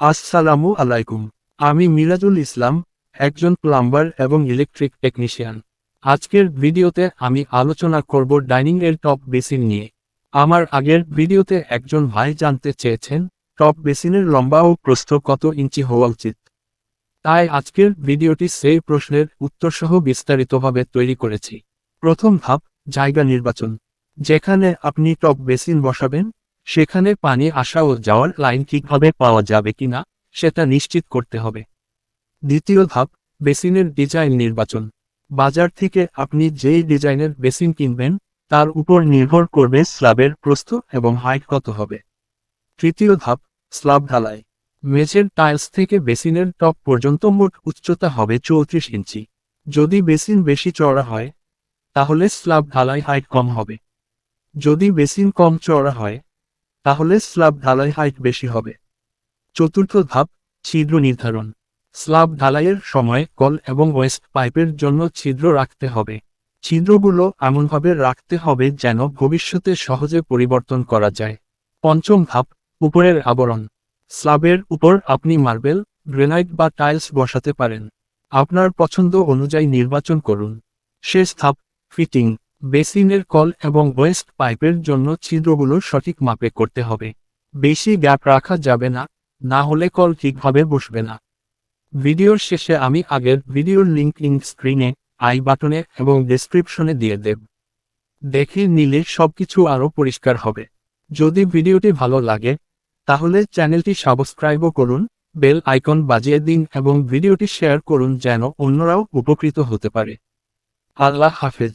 আসসালামু আলাইকুম। আমি মিরাজুল ইসলাম, একজন প্লাম্বার এবং ইলেকট্রিক টেকনিশিয়ান। আজকের ভিডিওতে আমি আলোচনা করব ডাইনিং এর টপ বেসিন নিয়ে। আমার আগের ভিডিওতে একজন ভাই জানতে চেয়েছেন, টপ বেসিনের লম্বা ও প্রস্থ কত ইঞ্চি হওয়া উচিত? তাই আজকের ভিডিওটি সেই প্রশ্নের উত্তরসহ বিস্তারিতভাবে তৈরি করেছি। প্রথম ধাপ, জায়গা নির্বাচন। যেখানে আপনি টপ বেসিন বসাবেন সেখানে পানি আসা ও যাওয়ার লাইন ঠিকভাবে পাওয়া যাবে কিনা সেটা নিশ্চিত করতে হবে। দ্বিতীয় ধাপ, বেসিনের ডিজাইন নির্বাচন। বাজার থেকে আপনি যেই ডিজাইনের বেসিন কিনবেন, তার উপর নির্ভর করবে স্ল্যাবের প্রস্থ এবং হাইট কত হবে। তৃতীয় ধাপ স্ল্যাব ঢালাই। মেঝের টাইলস থেকে বেসিনের টপ পর্যন্ত মোট উচ্চতা হবে চৌত্রিশ ইঞ্চি। যদি বেসিন বেশি চওড়া হয়, তাহলে স্ল্যাব ঢালাই হাইট কম হবে। যদি বেসিন কম চড়া হয় তাহলে স্ল্যাব ঢালাই হাইট বেশি হবে। চতুর্থ ধাপ, ছিদ্র নির্ধারণ। স্ল্যাব ঢালাইয়ের সময় কল এবং ওয়েস্ট পাইপের জন্য ছিদ্র রাখতে হবে। ছিদ্রগুলো এমনভাবে রাখতে হবে যেন ভবিষ্যতে সহজে পরিবর্তন করা যায়। পঞ্চম ধাপ, উপরের আবরণ। স্ল্যাবের উপর আপনি মার্বেল, গ্রেনাইট বা টাইলস বসাতে পারেন। আপনার পছন্দ অনুযায়ী নির্বাচন করুন। শেষ ধাপ, ফিটিং। বেসিনের কল এবং ওয়েস্ট পাইপের জন্য ছিদ্রগুলো সঠিক মাপে করতে হবে। বেশি গ্যাপ রাখা যাবে না না হলে কল ঠিকভাবে বসবে না। ভিডিওর শেষে আমি আগের ভিডিওর লিঙ্ক ইন স্ক্রিনে, আই বাটনে এবং ডেসক্রিপশনে দিয়ে দেব। দেখে নিলে সবকিছু আরও পরিষ্কার হবে। যদি ভিডিওটি ভালো লাগে, তাহলে চ্যানেলটি সাবস্ক্রাইবও করুন, বেল আইকন বাজিয়ে দিন এবং ভিডিওটি শেয়ার করুন যেন অন্যরাও উপকৃত হতে পারে। আল্লাহ হাফেজ।